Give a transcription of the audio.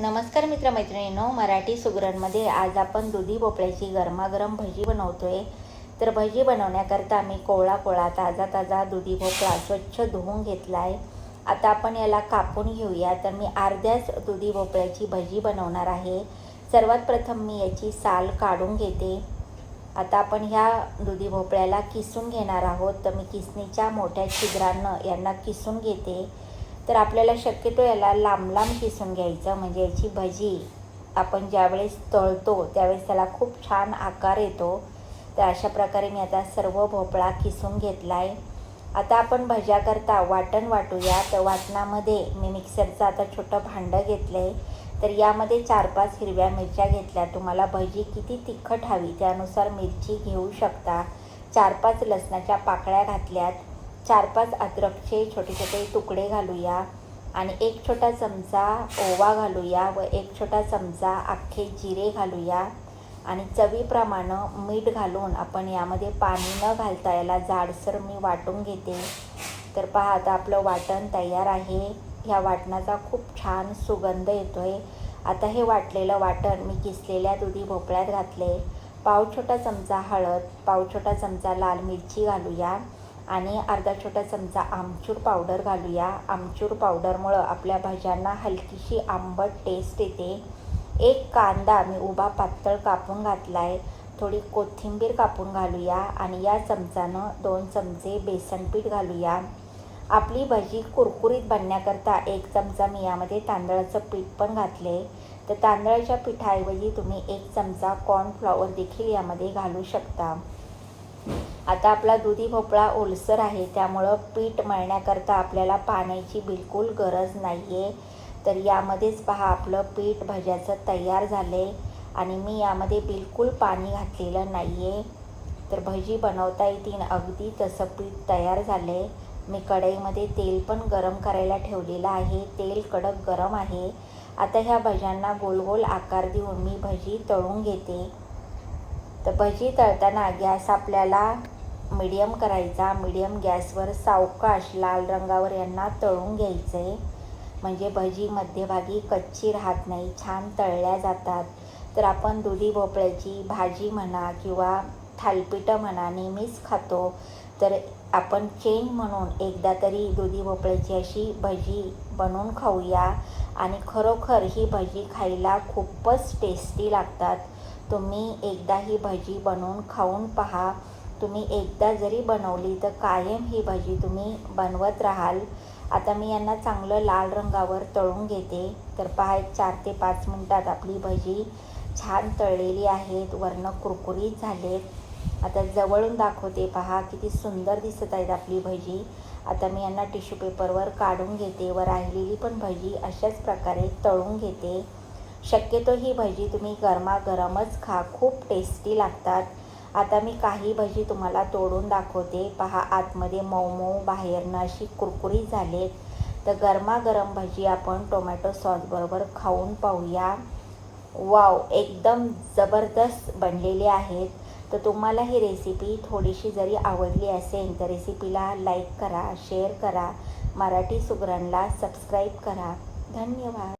नमस्कार मित्रमैत्रिणींनो मराठी सुगरणमध्ये आज आपण दुधी भोपळ्याची गरमागरम भजी बनवतोय. तर भजी बनवण्याकरता मी कोवळा कोळा ताजा ताजा दुधी भोपळा स्वच्छ धुवून घेतला आहे आता आपण याला कापून घेऊया. तर मी अर्ध्याच दुधी भोपळ्याची भजी बनवणार आहे. सर्वात प्रथम मी याची साल काढून घेते. आता आपण ह्या दुधी भोपळ्याला किसून घेणार आहोत. तर मी किसणीच्या मोठ्या छिद्रांना यांना किसून घेते. तर आपल्याला शक्यतो याला लांब लांब किसून घ्यायचं. म्हणजे याची भजी आपण ज्यावेळेस तळतो त्यावेळेस त्याला खूप छान आकार येतो. तर अशा प्रकारे मी आता सर्व भोपळा किसून घेतला आहे आता आपण भज्याकरता वाटण वाटूया. तर वाटणामध्ये मी मिक्सरचं आता छोटं भांडं घेतलं आहे तर यामध्ये चार पाच हिरव्या मिरच्या घेतल्या. तुम्हाला भजी किती तिखट हवी त्यानुसार मिरची घेऊ शकता. चार पाच लसणाच्या पाकळ्या घातल्यात. चार पाच अद्रकचे छोटे छोटे तुकडे घालूया आणि एक छोटा चमचा ओवा घालूया व एक छोटा चमचा अख्खे जिरे घालूया. आणि चवीप्रमाणे मीठ घालून आपण यामध्ये पाणी न घालता याला जाडसर मी वाटून घेते. तर पहा आता आपलं वाटण तयार आहे. ह्या वाटणाचा खूप छान सुगंध येतो आहे आता हे वाटलेलं वाटण मी किसलेल्या दुधी भोपळ्यात घातले पाव छोटा चमचा हळद पाव छोटा चमचा लाल मिरची घालूया. आणि अर्धा छोटा चमचा आमचूर पावडर घालूया. आमचूर पावडरमुळं आपल्या भाज्यांना हलकीशी आंबट टेस्ट येते. एक कांदा मी उभा पातळ कापून घातला आहे थोडी कोथिंबीर कापून घालूया आणि या चमचानं दोन चमचे बेसन पीठ घालूया. आपली भजी कुरकुरीत बनण्याकरता एक चमचा मी यामध्ये तांदळाचं पीठ पण घातले तर तांदळाच्या पिठाऐवजी तुम्ही एक चमचा कॉर्नफ्लॉवर देखील यामध्ये घालू शकता. आता आपला दुधी भोपळा ओलसर आहे त्यामुळं पीठ मळण्याकरता आपल्याला पाण्याची बिलकुल गरज नाही आहे तर यामध्येच पहा आपलं पीठ भज्याचं तयार झाले आणि मी यामध्ये बिलकुल पाणी घातलेलं नाही आहे तर भजी बनवता येतील अगदी तसं पीठ तयार झाले मी कढईमध्ये तेल पण गरम करायला ठेवलेलं आहे. तेल कडक गरम आहे. आता ह्या भज्यांना गोल गोल आकार देऊन मी भजी तळून घेते. तर भजी तळताना गॅस आपल्याला मिडियम करायचा मिडियम गॅसवर सावकाश लाल रंगावर यांना तळून घ्यायचं. आहे म्हणजे भजी मध्यभागी कच्ची राहत नाही छान तळल्या जातात. तर आपण दुधी भोपळ्याची भाजी म्हणा किंवा थालपिठं म्हणा नेहमीच खातो. तर आपण चेन म्हणून एकदा तरी दुधी भोपळ्याची अशी भजी बनवून खाऊया. आणि खरोखर ही भजी खायला खूपच टेस्टी लागतात. तुम्ही एकदा ही भजी बनवून खाऊन पहा. तुम्ही एकदा जरी बनवली तर कायम ही भजी तुम्ही बनवत राहाल. आता मी यांना चांगलं लाल रंगावर तळून घेते. तर पहा एक चार ते पाच मिनटात आपली भजी छान तळलेली आहेत. वर्ण कुरकुरीत झालेत. आता जवळून दाखवते पहा किती सुंदर दिसत आहेत आपली भजी. आता मी यांना टिश्यू पेपरवर काढून घेते व राहिलेली पण भजी अशाच प्रकारे तळून घेते. शक्यतो ही भजी तुम्ही गरमागरमच खा खूप टेस्टी लागतात. आता मी काही भजी तुम्हाला तोडून दाखवते. पहा आतमध्ये मऊ मऊ बाहेरनं अशी कुरकुरीत झालेत तर गरमागरम भजी आपण टोमॅटो सॉसबरोबर खाऊन पाहूया. वाव एकदम जबरदस्त बनलेले आहेत. तर तुम्हाला ही रेसिपी थोडीशी जरी आवडली असेल तर रेसिपीला लाईक करा शेअर करा. मराठी सुगरणला सबस्क्राईब करा. धन्यवाद.